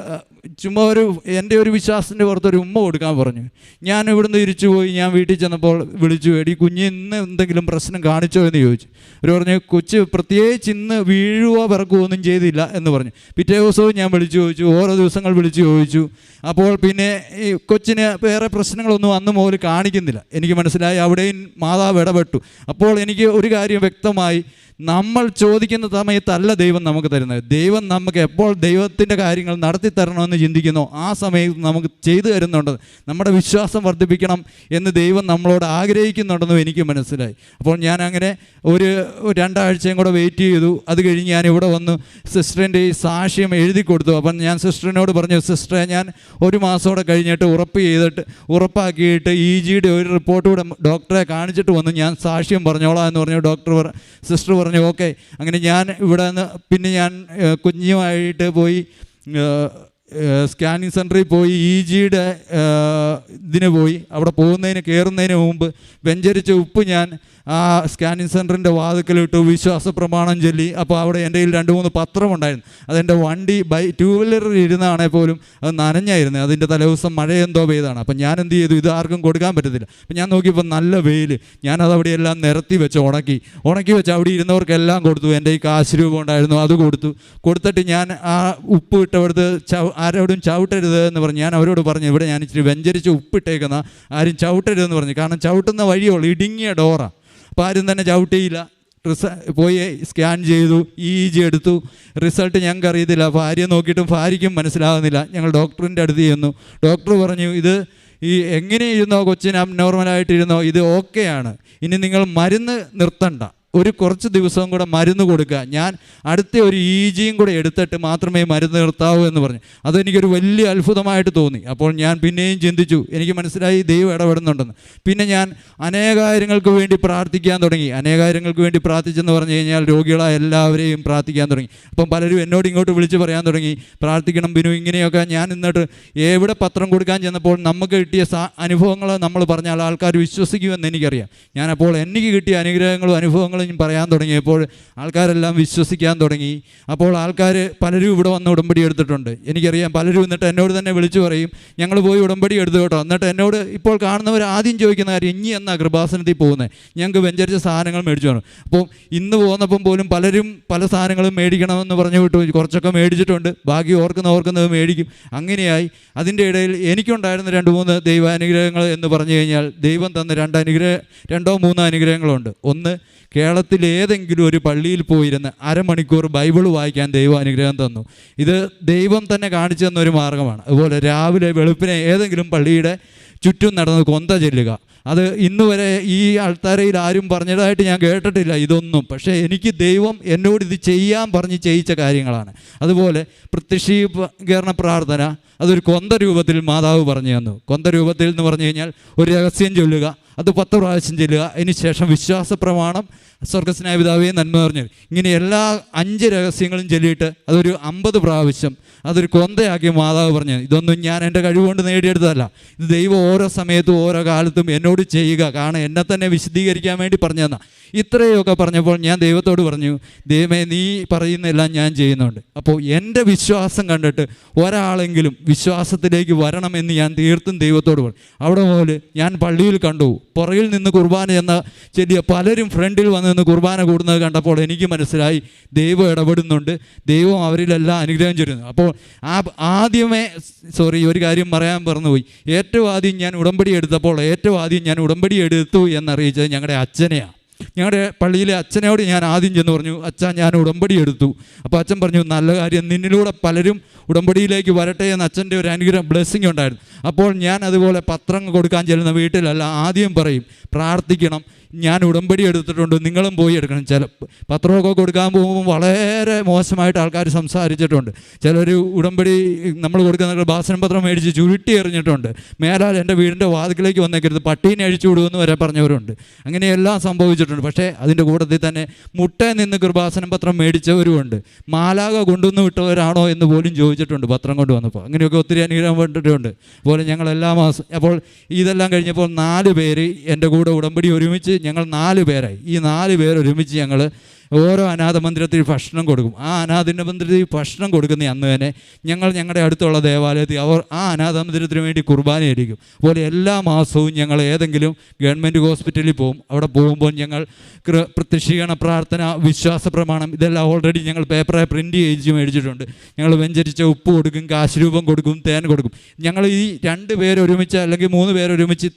ചുമ്മാ ഒരു എന്റെ ഒരു വിശ്വാസത്തിന്റെ പുറത്ത് ഒരു ഉമ്മ കൊടുക്കാൻ പറഞ്ഞു. ഞാൻ ഇവിടുന്ന് തിരിച്ചു പോയി ഞാൻ വീട്ടിൽ ചെന്നപ്പോൾ വിളിച്ചു എടി കുഞ്ഞ് ഇന്ന് എന്തെങ്കിലും പ്രശ്നം കാണിച്ചോ? എന്ന് ചോദിച്ചു. അവർ പറഞ്ഞു കൊച്ച് പ്രത്യേകിച്ച് ഇന്ന് വീഴുവോ പിറക്കുവോ ഒന്നും ചെയ്തില്ല എന്ന് പറഞ്ഞു. പിറ്റേ ദിവസവും ഞാൻ വിളിച്ചു ചോദിച്ചു ഓരോ ദിവസങ്ങൾ വിളിച്ചു ചോദിച്ചു. അപ്പോൾ പിന്നെ ഈ കൊച്ചിന് വേറെ പ്രശ്നങ്ങളൊന്നും അന്ന് മുതൽ കാണിക്കുന്നില്ല. എനിക്ക് മനസ്സിലായി അവിടെയും മാതാവ് ഇടപെട്ടു. അപ്പോൾ എനിക്ക് ഒരു കാര്യം വ്യക്തമായി നമ്മൾ ചോദിക്കുന്ന സമയത്തല്ല ദൈവം നമുക്ക് തരുന്നത്. ദൈവം നമുക്ക് എപ്പോൾ ദൈവത്തിന്റെ കാര്യങ്ങൾ നടത്തി തരണമെന്ന് ചിന്തിക്കുന്നു ആ സമയത്ത് നമുക്ക് ചെയ്തു തരുന്നുണ്ട്. നമ്മുടെ വിശ്വാസം വർദ്ധിപ്പിക്കണം എന്ന് ദൈവം നമ്മളോട് ആഗ്രഹിക്കുന്നുണ്ടെന്നും എനിക്ക് മനസ്സിലായി. അപ്പോൾ ഞാൻ അങ്ങനെ ഒരു രണ്ടാഴ്ചയും കൂടെ വെയിറ്റ് ചെയ്തു. അത് കഴിഞ്ഞ് ഞാൻ ഇവിടെ വന്ന് സിസ്റ്ററിന്റെ ഈ സാക്ഷ്യം എഴുതി കൊടുത്തു. അപ്പം ഞാൻ സിസ്റ്ററിനോട് പറഞ്ഞു സിസ്റ്ററെ ഞാൻ ഒരു മാസത്തോടെ കഴിഞ്ഞിട്ട് ഉറപ്പ് ചെയ്തിട്ട് ഉറപ്പാക്കിയിട്ട് ഇ ജിയുടെ ഒരു റിപ്പോർട്ട് കൂടെ ഡോക്ടറെ കാണിച്ചിട്ട് വന്ന് ഞാൻ സാക്ഷ്യം പറഞ്ഞോളാം എന്ന് പറഞ്ഞു ഡോക്ടർ സിസ്റ്റർ പറഞ്ഞു ഓക്കെ അങ്ങനെ ഞാൻ ഇവിടെ നിന്ന് പിന്നെ ഞാൻ കുഞ്ഞുമായിട്ട് പോയി സ്കാനിങ് സെന്ററിൽ പോയി ഇ ജിയുടെ ഇതിന് പോയി. അവിടെ പോകുന്നതിന് കയറുന്നതിന് മുമ്പ് വെഞ്ചരിച്ച ഉപ്പ് ഞാൻ ആ സ്കാനിങ് സെന്ററിന്റെ വാതുക്കലിട്ട്. വിശ്വാസ പ്രമാണം ചൊല്ലി. അപ്പോൾ അവിടെ എന്റെ കയ്യിൽ രണ്ട് മൂന്ന് പത്രമുണ്ടായിരുന്നു അതെന്റെ വണ്ടി ബൈ ടൂ വീലറിൽ ഇരുന്നാണെങ്കിൽ പോലും അത് നനഞ്ഞായിരുന്നു. അതിന്റെ തലേദിവസം മഴ എന്തോ പെയ്താണ്. അപ്പം ഞാൻ എന്ത് ചെയ്തു? ഇത് ആർക്കും കൊടുക്കാൻ പറ്റത്തില്ല. അപ്പം ഞാൻ നോക്കിയപ്പോൾ നല്ല വെയിൽ. ഞാനത് അവിടെയെല്ലാം നിരത്തി വെച്ച് ഉണക്കി. ഉണക്കി വെച്ച് അവിടെ ഇരുന്നവർക്കെല്ലാം കൊടുത്തു. എന്റെ ഈ കാശ് രൂപം ഉണ്ടായിരുന്നു. അത് കൊടുത്തു. കൊടുത്തിട്ട് ഞാൻ ആ ഉപ്പ് ഇട്ടവിടുത്ത് ചവ് ആരോടും ചവിട്ടരുത് എന്ന് പറഞ്ഞു ഞാൻ അവരോട് പറഞ്ഞു ഇവിടെ ഞാൻ ഇച്ചിരി വെഞ്ചരിച്ച് ഉപ്പിട്ടേക്കുന്ന ആരും ചവിട്ടരുതെന്ന് പറഞ്ഞു. കാരണം ചവിട്ടുന്ന വഴിയുള്ളൂ ഇടുങ്ങിയ ഡോറാണ് അപ്പോൾ ആരും തന്നെ ചവിട്ടിയില്ല. റിസ പോയി സ്കാൻ ചെയ്തു ഇ ജി എടുത്തു. റിസൾട്ട് ഞങ്ങൾക്ക് അറിയത്തില്ല. ഭാര്യ നോക്കിയിട്ടും ഭാര്യയ്ക്കും മനസ്സിലാകുന്നില്ല. ഞങ്ങൾ ഡോക്ടറിന്റെ അടുത്ത് ചെന്നു. ഡോക്ടർ പറഞ്ഞു ഇത് ഈ എങ്ങനെ ഇരുന്നോ കൊച്ചിന് നോർമലായിട്ടിരുന്നോ ഇത് ഓക്കെയാണ്. ഇനി നിങ്ങൾ മരുന്ന് നിർത്തണ്ട. ഒരു കുറച്ച് ദിവസവും കൂടെ മരുന്ന് കൊടുക്കുക. ഞാൻ അടുത്ത ഒരു ഇ ജിയും കൂടെ എടുത്തിട്ട് മാത്രമേ മരുന്ന് നിർത്താവൂ എന്ന് പറഞ്ഞു. അതെനിക്കൊരു വലിയ അത്ഭുതമായിട്ട് തോന്നി. അപ്പോൾ ഞാൻ പിന്നെയും ചിന്തിച്ചു. എനിക്ക് മനസ്സിലായി ദൈവം ഇടപെടുന്നുണ്ടെന്ന്. പിന്നെ ഞാൻ അനേകാര്യങ്ങൾക്ക് വേണ്ടി പ്രാർത്ഥിക്കാൻ തുടങ്ങി. അനേകാര്യങ്ങൾക്ക് വേണ്ടി പ്രാർത്ഥിച്ചെന്ന് പറഞ്ഞു കഴിഞ്ഞാൽ രോഗികളായ എല്ലാവരെയും പ്രാർത്ഥിക്കാൻ തുടങ്ങി. അപ്പം പലരും എന്നോട് ഇങ്ങോട്ട് വിളിച്ച് പറയാൻ തുടങ്ങി. പ്രാർത്ഥിക്കണം ബിനു ഇങ്ങനെയൊക്കെ ഞാൻ എന്നിട്ട് എവിടെ പത്രം കൊടുക്കാൻ ചെന്നപ്പോൾ നമുക്ക് കിട്ടിയ അനുഭവങ്ങൾ നമ്മൾ പറഞ്ഞാൽ ആൾക്കാർ വിശ്വസിക്കുമെന്ന് എനിക്കറിയാം. ഞാനപ്പോൾ എനിക്ക് കിട്ടിയ അനുഗ്രഹങ്ങളും അനുഭവങ്ങളും ഞാൻ പറയാൻ തുടങ്ങിയപ്പോൾ ആൾക്കാരെല്ലാം വിശ്വസിക്കാൻ തുടങ്ങി. അപ്പോൾ ആൾക്കാർ പലരും ഇവിടെ വന്ന് ഉടമ്പടി എടുത്തിട്ടുണ്ട്. എനിക്കറിയാം പലരും എന്നിട്ട് എന്നോട് തന്നെ വിളിച്ചു പറയും ഞങ്ങൾ പോയി ഉടമ്പടി എടുത്തു കേട്ടോ. എന്നിട്ട് എന്നോട് ഇപ്പോൾ കാണുന്നവർ ആദ്യം ചോദിക്കുന്ന കാര്യം ഇനി എന്നാ കൃപാസനത്തിൽ പോകുന്നത് ഞങ്ങൾക്ക് വെഞ്ചരിച്ച സാധനങ്ങൾ മേടിച്ചു വേണം അപ്പോൾ ഇന്ന് പോകുന്നപ്പം പോലും പലരും പല സാധനങ്ങളും മേടിക്കണമെന്ന് പറഞ്ഞു വിട്ടു. കുറച്ചൊക്കെ മേടിച്ചിട്ടുണ്ട്. ബാക്കി ഓർക്കുന്ന ഓർക്കുന്നത് മേടിക്കും. അങ്ങനെയായി. അതിന്റെ ഇടയിൽ എനിക്കുണ്ടായിരുന്ന രണ്ട് മൂന്ന് ദൈവാനുഗ്രഹങ്ങൾ എന്ന് പറഞ്ഞു കഴിഞ്ഞാൽ ദൈവം തന്ന രണ്ട് അനുഗ്രഹ രണ്ടോ മൂന്നോ അനുഗ്രഹങ്ങളുണ്ട്. ഒന്ന് കേരളത്തിൽ ഏതെങ്കിലും ഒരു പള്ളിയിൽ പോയിരുന്ന് അരമണിക്കൂർ ബൈബിൾ വായിക്കാൻ ദൈവം അനുഗ്രഹം തന്നു. ഇത് ദൈവം തന്നെ കാണിച്ചു തന്ന ഒരു മാർഗമാണ് അതുപോലെ രാവിലെ വെളുപ്പിനെ ഏതെങ്കിലും പള്ളിയുടെ ചുറ്റും നടന്ന് കൊന്ത ചെല്ലുക. അത് ഇന്ന് വരെ ഈ ആൾത്താരയിൽ ആരും പറഞ്ഞതായിട്ട് ഞാൻ കേട്ടിട്ടില്ല ഇതൊന്നും. പക്ഷേ എനിക്ക് ദൈവം എന്നോട് ഇത് ചെയ്യാൻ പറഞ്ഞ് ചെയ്യിച്ച കാര്യങ്ങളാണ്. അതുപോലെ പ്രത്യക്ഷീകരണ പ്രാർത്ഥന അതൊരു കൊന്ത രൂപത്തിൽ മാതാവ് പറഞ്ഞു തന്നു. കൊന്ത രൂപത്തിൽ എന്ന് പറഞ്ഞു കഴിഞ്ഞാൽ ഒരു രഹസ്യം ചൊല്ലുക അത് പത്ത് പ്രാവശ്യം ചെല്ലുക. അതിനുശേഷം വിശ്വാസ പ്രമാണം സ്വർഗസ്നായ പിതാവേ നന്മ പറഞ്ഞു ഇങ്ങനെ എല്ലാ അഞ്ച് രഹസ്യങ്ങളും ചൊല്ലിയിട്ട് അതൊരു അമ്പത് പ്രാവശ്യം അതൊരു കൊന്തയാക്കി മാതാവ് പറഞ്ഞു ഇതൊന്നും ഞാൻ എന്റെ കഴിവുകൊണ്ട് നേടിയെടുത്തതല്ല. ഇത് ദൈവം ഓരോ സമയത്തും ഓരോ കാലത്തും എന്നോട് ചെയ്യുക. കാരണം എന്നെ തന്നെ വിശദീകരിക്കാൻ വേണ്ടി പറഞ്ഞു തന്ന ഇത്രയൊക്കെ പറഞ്ഞപ്പോൾ ഞാൻ ദൈവത്തോട് പറഞ്ഞു ദൈവമേ നീ പറയുന്നതെല്ലാം ഞാൻ ചെയ്യുന്നുണ്ട്. അപ്പോൾ എന്റെ വിശ്വാസം കണ്ടിട്ട് ഒരാളെങ്കിലും വിശ്വാസത്തിലേക്ക് വരണമെന്ന് ഞാൻ തീർത്തും ദൈവത്തോട് പറഞ്ഞു. അവിടെ മുതൽ ഞാൻ പള്ളിയിൽ കണ്ടു. പുറകിൽ നിന്ന് കുർബാന എന്ന ചെല്ലിയ പലരും ഫ്രണ്ടിൽ വന്ന് നിന്ന് കുർബാന കൂടുന്നത് കണ്ടപ്പോൾ എനിക്ക് മനസ്സിലായി ദൈവം ഇടപെടുന്നുണ്ട്. ദൈവം അവരിലെല്ലാം അനുഗ്രഹം ചെയ്യുന്നു അപ്പോൾ ആ ആദ്യമേ സോറി ഒരു കാര്യം പറയാൻ പറഞ്ഞുപോയി ഏറ്റവും ആദ്യം ഞാൻ ഉടമ്പടി എടുത്തപ്പോൾ ഏറ്റവും ആദ്യം ഞാൻ ഉടമ്പടി എടുത്തു എന്നറിയിച്ചത് ഞങ്ങളുടെ അച്ഛനെയാണ് ഞങ്ങളുടെ പള്ളിയിലെ അച്ഛനോട് ഞാൻ ആദ്യം ചെന്ന് പറഞ്ഞു അച്ഛൻ ഞാൻ ഉടമ്പടി എടുത്തു. അപ്പോൾ അച്ഛൻ പറഞ്ഞു നല്ല കാര്യം നിന്നിലൂടെ പലരും ഉടമ്പടിയിലേക്ക് വരട്ടെ എന്ന് അച്ഛന്റെ ഒരു അനുഗ്രഹം ബ്ലെസ്സിങ് ഉണ്ടായിരുന്നു. അപ്പോൾ ഞാൻ അതുപോലെ പത്രം കൊടുക്കാൻ ചെല്ലുന്ന വീട്ടിലല്ല ആദ്യം പറയും പ്രാർത്ഥിക്കണം ഞാൻ ഉടമ്പടി എടുത്തിട്ടുണ്ട് നിങ്ങളും പോയി എടുക്കണം. ചില പത്രമൊക്കെ കൊടുക്കാൻ പോകുമ്പോൾ വളരെ മോശമായിട്ട് ആൾക്കാർ സംസാരിച്ചിട്ടുണ്ട്. ചിലർ ഉടമ്പടി നമ്മൾ കൊടുക്കുന്ന ബാസന പത്രം മേടിച്ച് ചുരുട്ടി എറിഞ്ഞിട്ടുണ്ട്. മേലാൽ എന്റെ വീടിന്റെ വാതിക്കിലേക്ക് വന്നേക്കരുത് പട്ടീനെ അഴിച്ചു വിടുമെന്ന് വരെ പറഞ്ഞവരുണ്ട്. അങ്ങനെയെല്ലാം സംഭവിച്ചിട്ടുണ്ട്. പക്ഷേ അതിന്റെ കൂട്ടത്തിൽ തന്നെ മുട്ടയിൽ നിന്ന് കൃപാസനം പത്രം മേടിച്ചവരുമുണ്ട്. മാലാക കൊണ്ടുവന്ന് വിട്ടവരാണോ എന്ന് പോലും ചോദിച്ചിട്ടുണ്ട് പത്രം കൊണ്ടുവന്നപ്പോൾ. അങ്ങനെയൊക്കെ ഒത്തിരി അനുഗ്രഹം പെട്ടിട്ടുണ്ട് അതുപോലെ ഞങ്ങൾ എല്ലാ മാസം അപ്പോൾ ഇതെല്ലാം കഴിഞ്ഞപ്പോൾ നാല് പേര് എന്റെ കൂടെ ഉടമ്പടി ഒരുമിച്ച് ഞങ്ങൾ നാല് പേരായി. ഈ നാല് പേരൊരുമിച്ച് ഞങ്ങൾ ഓരോ അനാഥ മന്ദിരത്തിൽ ഭക്ഷണം കൊടുക്കും. ആ അനാഥ മന്ദിരത്തിൽ ഭക്ഷണം കൊടുക്കുന്ന അന്ന് തന്നെ ഞങ്ങൾ ഞങ്ങളുടെ അടുത്തുള്ള ദേവാലയത്തിൽ അവർ ആ അനാഥ മന്ദിരത്തിന് വേണ്ടി കുർബാനയായിരിക്കും അതുപോലെ എല്ലാ മാസവും ഞങ്ങൾ ഏതെങ്കിലും ഗവൺമെന്റ് ഹോസ്പിറ്റലിൽ പോകും. അവിടെ പോകുമ്പോൾ ഞങ്ങൾ പ്രത്യക്ഷീകരണ പ്രാർത്ഥന വിശ്വാസ പ്രമാണം ഇതെല്ലാം ഓൾറെഡി ഞങ്ങൾ പേപ്പറായി പ്രിന്റ് ചെയ്ത് മേടിച്ചിട്ടുണ്ട് ഞങ്ങൾ വെഞ്ചരിച്ച ഉപ്പ് കൊടുക്കും കാശ് രൂപം കൊടുക്കും തേൻ കൊടുക്കും. ഞങ്ങൾ ഈ രണ്ട് പേരൊരുമിച്ച് അല്ലെങ്കിൽ മൂന്ന് പേരൊരുമിച്ച്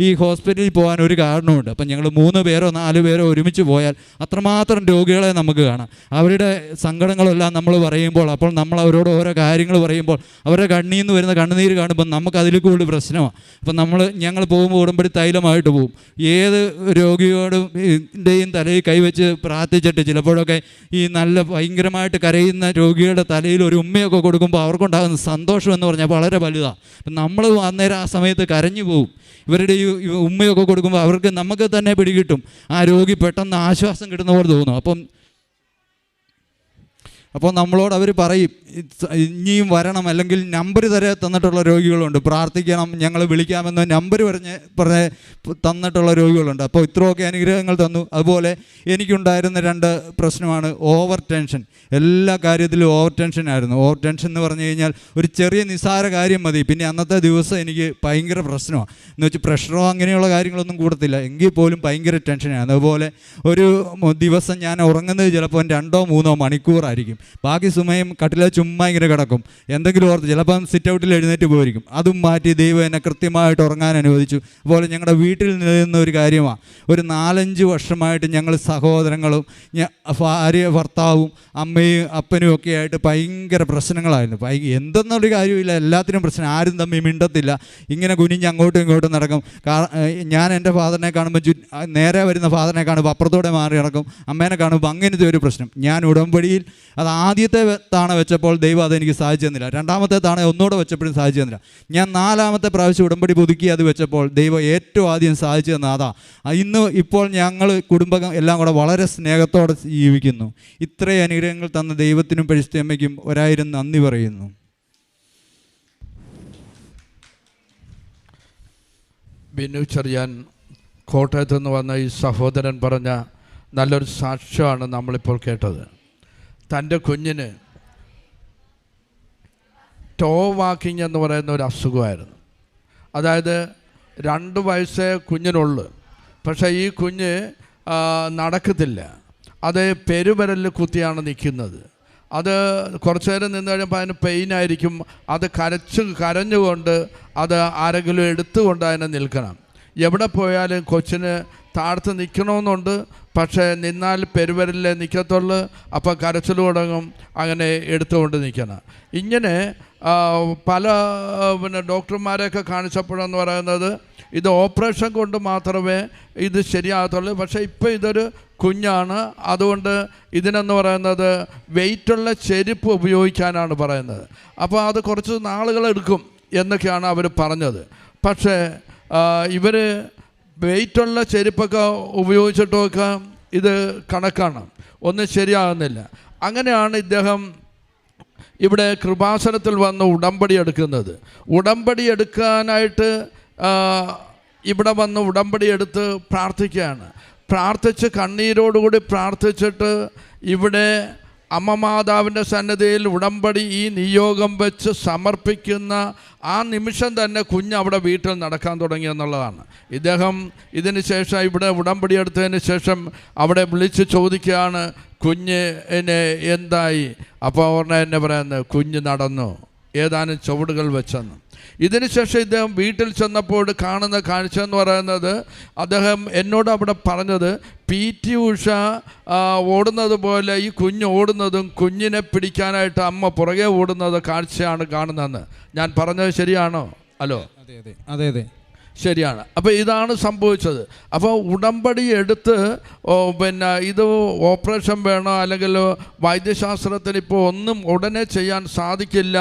ഈ ഹോസ്പിറ്റലിൽ പോകാൻ ഒരു കാരണമുണ്ട് അപ്പം ഞങ്ങൾ മൂന്ന് പേരോ നാല് പേരോ ഒരുമിച്ച് പോയാൽ അത്രമാത്രം രോഗികളെ നമുക്ക് കാണാം. അവരുടെ സങ്കടങ്ങളെല്ലാം നമ്മൾ പറയുമ്പോൾ അപ്പോൾ നമ്മൾ അവരോട് ഓരോ കാര്യങ്ങൾ പറയുമ്പോൾ അവരുടെ കണ്ണിൽ നിന്ന് വരുന്ന കണ്ണുനീര് കാണുമ്പോൾ നമുക്ക് അതിൽ കൂടുതൽ പ്രശ്നമാണ് അപ്പം നമ്മൾ ഞങ്ങൾ പോകുമ്പോൾ ഉടമ്പടി തൈലമായിട്ട് പോകും ഏത് രോഗിയോടും ഇതിന്റെയും തലയിൽ കൈവച്ച് പ്രാർത്ഥിച്ചിട്ട് ചിലപ്പോഴൊക്കെ ഈ നല്ല ഭയങ്കരമായിട്ട് കരയുന്ന രോഗിയുടെ തലയിൽ ഒരു ഉമ്മയൊക്കെ കൊടുക്കുമ്പോൾ അവർക്കുണ്ടാകുന്ന സന്തോഷം എന്ന് പറഞ്ഞാൽ വളരെ വലുതാണ് അപ്പം നമ്മൾ അന്നേരം ആ സമയത്ത് കരഞ്ഞു പോകും ഇവരുടെ ഈ ഉമ്മയൊക്കെ കൊടുക്കുമ്പോൾ അവർക്ക് നമുക്ക് തന്നെ പിടികിട്ടും. ആ രോഗി പെട്ടെന്ന് ആശ്വാസം കിട്ടുന്ന പോലെ തോന്നും. അപ്പം അപ്പോൾ നമ്മളോട് അവർ പറയും ഇനിയും വരണം അല്ലെങ്കിൽ നമ്പർ തരെ തന്നിട്ടുള്ള രോഗികളുണ്ട് പ്രാർത്ഥിക്കണം ഞങ്ങൾ വിളിക്കാമെന്ന് നമ്പർ പറഞ്ഞ് പറഞ്ഞ് തന്നിട്ടുള്ള രോഗികളുണ്ട്. അപ്പോൾ ഇത്രയൊക്കെ അനുഗ്രഹങ്ങൾ തന്നു. അതുപോലെ എനിക്കുണ്ടായിരുന്ന രണ്ട് പ്രശ്നമാണ് ഓവർ ടെൻഷൻ എല്ലാ കാര്യത്തിലും ഓവർ ടെൻഷൻ ആയിരുന്നു. ഓവർ ടെൻഷൻ എന്ന് പറഞ്ഞു കഴിഞ്ഞാൽ ഒരു ചെറിയ നിസ്സാര കാര്യം മതി. പിന്നെ അന്നത്തെ ദിവസം എനിക്ക് ഭയങ്കര പ്രശ്നമാണ്. എന്ന് വെച്ചാൽ പ്രഷറോ അങ്ങനെയുള്ള കാര്യങ്ങളൊന്നും കൂടത്തില്ല. എങ്കിൽ പോലും ഭയങ്കര ടെൻഷനാണ് അതുപോലെ ഒരു ദിവസം ഞാൻ ഉറങ്ങുന്നത് ചിലപ്പോൾ രണ്ടോ മൂന്നോ മണിക്കൂറായിരിക്കും. ബാക്കി സമയം കട്ടില ചുമ്മാ ഇങ്ങനെ കിടക്കും. എന്തെങ്കിലും ഓർത്ത് ചിലപ്പം സിറ്റ് ഔട്ടിൽ എഴുന്നേറ്റ് പോയിരിക്കും. അതും മാറ്റി ദൈവം എന്നെ കൃത്യമായിട്ട് ഉറങ്ങാൻ അനുവദിച്ചു. അതുപോലെ ഞങ്ങളുടെ വീട്ടിൽ നിന്ന് ഒരു കാര്യമാണ്. ഒരു നാലഞ്ച് വർഷമായിട്ട് ഞങ്ങൾ സഹോദരങ്ങളും ഭാര്യ ഭർത്താവും അമ്മയും അപ്പനും ഒക്കെ ആയിട്ട് ഭയങ്കര പ്രശ്നങ്ങളായിരുന്നു. ഭയ എന്തെന്നൊരു കാര്യമില്ല എല്ലാത്തിനും പ്രശ്നം. ആരും തമ്മിൽ മിണ്ടത്തില്ല. ഇങ്ങനെ കുനിഞ്ഞ് അങ്ങോട്ടും ഇങ്ങോട്ടും നടക്കും. ഞാൻ എന്റെ ഫാദറിനെ കാണുമ്പോൾ ചു നേരെ വരുന്ന ഫാദറിനെ കാണുമ്പോൾ അപ്പുറത്തോടെ മാറി നടക്കും. അമ്മേനെ കാണുമ്പോൾ അങ്ങനത്തെ ഒരു പ്രശ്നം. ഞാൻ ഉടമ്പടിയിൽ അത് ആദ്യത്തെ തവണ വെച്ചപ്പോൾ ദൈവം അതെനിക്ക് സാധിച്ചു തന്നില്ല രണ്ടാമത്തെ തവണ ഒന്നുകൂടെ വെച്ചപ്പോഴും സാധിച്ചു തന്നില്ല ഞാൻ നാലാമത്തെ പ്രാവശ്യം ഉടമ്പടി പുതുക്കി അത് വെച്ചപ്പോൾ ദൈവം ഏറ്റവും ആദ്യം സാധിച്ചു തന്ന അതാ ഇന്ന് ഇപ്പോൾ ഞങ്ങൾ കുടുംബം എല്ലാം കൂടെ വളരെ സ്നേഹത്തോടെ ജീവിക്കുന്നു. ഇത്രയും അനുഗ്രഹങ്ങൾ തന്ന ദൈവത്തിനും പരിസ്ഥിതിയമ്മയ്ക്കും ഒരായിരം നന്ദി പറയുന്നു. ബിനു ചെറിയാൻ കോട്ടയത്ത് നിന്ന് വന്ന ഈ സഹോദരൻ പറഞ്ഞ നല്ലൊരു സാക്ഷ്യമാണ് നമ്മളിപ്പോൾ കേട്ടത്. തന്റെ കുഞ്ഞിന് ടോ വാക്കിങ് എന്ന് പറയുന്ന ഒരു അസുഖമായിരുന്നു. അതായത് രണ്ട് വയസ്സേ കുഞ്ഞിനുള്ളു. പക്ഷേ ഈ കുഞ്ഞ് നടക്കത്തില്ല. അത് പെരുവിരലിൽ കുത്തിയാണ് നിൽക്കുന്നത്. അത് കുറച്ചു നേരം നിന്ന് കഴിയുമ്പോൾ അതിന് പെയിനായിരിക്കും അത് കരച്ച് കരഞ്ഞുകൊണ്ട് അത് ആരെങ്കിലും എടുത്തുകൊണ്ട് അതിനെ നിൽക്കണം. എവിടെ പോയാലും കൊച്ചിന് താഴ്ത്ത് നിൽക്കണമെന്നുണ്ട്. പക്ഷേ നിന്നാൽ പെരുവരലിലെ നിൽക്കത്തുള്ളു അപ്പോൾ കരച്ചിൽ തുടങ്ങും അങ്ങനെ എടുത്തുകൊണ്ട് നിൽക്കണം. ഇങ്ങനെ പല പിന്നെ ഡോക്ടർമാരെയൊക്കെ കാണിച്ചപ്പോഴെന്ന് പറയുന്നത് ഇത് ഓപ്പറേഷൻ കൊണ്ട് മാത്രമേ ഇത് ശരിയാകത്തുള്ളൂ. പക്ഷേ ഇപ്പോൾ ഇതൊരു കുഞ്ഞാണ്. അതുകൊണ്ട് ഇതിനെന്ന് പറയുന്നത് വെയിറ്റുള്ള ചെരുപ്പ് ഉപയോഗിക്കാനാണ് പറയുന്നത്. അപ്പോൾ അത് കുറച്ച് നാളുകളെടുക്കും എന്നൊക്കെയാണ് അവർ പറഞ്ഞത്. പക്ഷേ ഇവർ വെയിറ്റുള്ള ചെരുപ്പൊക്കെ ഉപയോഗിച്ചിട്ടൊക്കെ ഇത് കണക്കാണ്. ഒന്നും ശരിയാകുന്നില്ല. അങ്ങനെയാണ് ഇദ്ദേഹം ഇവിടെ കൃപാസനത്തിൽ വന്ന് ഉടമ്പടി എടുക്കുന്നത്. ഉടമ്പടി എടുക്കാനായിട്ട് ഇവിടെ വന്ന് ഉടമ്പടി എടുത്ത് പ്രാർത്ഥിക്കുകയാണ്. പ്രാർത്ഥിച്ച് കണ്ണീരോടുകൂടി പ്രാർത്ഥിച്ചിട്ട് ഇവിടെ അമ്മ മാതാവിന്റെ സന്നദ്ധയിൽ ഉടമ്പടി ഈ നിയോഗം വെച്ച് സമർപ്പിക്കുന്ന ആ നിമിഷം തന്നെ കുഞ്ഞ് അവിടെ വീട്ടിൽ നടക്കാൻ തുടങ്ങി എന്നുള്ളതാണ്. ഇദ്ദേഹം ഇതിന് ശേഷം ഇവിടെ ഉടമ്പടി എടുത്തതിന് ശേഷം അവിടെ വിളിച്ച് ചോദിക്കുകയാണ് കുഞ്ഞ് എന്നെ എന്തായി? അപ്പോൾ അവർ എന്നെ പറയുന്നത് കുഞ്ഞ് നടന്നു. ഏതാനും ചുവടുകൾ വെച്ചെന്ന്. ഇതിനുശേഷം ഇദ്ദേഹം വീട്ടിൽ ചെന്നപ്പോൾ കാണുന്ന കാഴ്ച എന്ന് പറയുന്നത് അദ്ദേഹം എന്നോട് അവിടെ പറഞ്ഞത് പി. ടി. ഉഷ ഓടുന്നത് പോലെ ഈ കുഞ്ഞ് ഓടുന്നതും കുഞ്ഞിനെ പിടിക്കാനായിട്ട് അമ്മ പുറകെ ഓടുന്നത് കാഴ്ചയാണ് കാണുന്നതെന്ന്. ഞാൻ പറഞ്ഞത് ശരിയാണോ? ഹലോ? അതെ അതെ. അതെ അതെ. ശരിയാണ്. അപ്പോൾ ഇതാണ് സംഭവിച്ചത്. അപ്പോൾ ഉടമ്പടി എടുത്ത് പിന്നെ ഇത് ഓപ്പറേഷൻ വേണോ അല്ലെങ്കിൽ വൈദ്യശാസ്ത്രത്തിന് ഇപ്പോൾ ഒന്നും ഉടനെ ചെയ്യാൻ സാധിക്കില്ല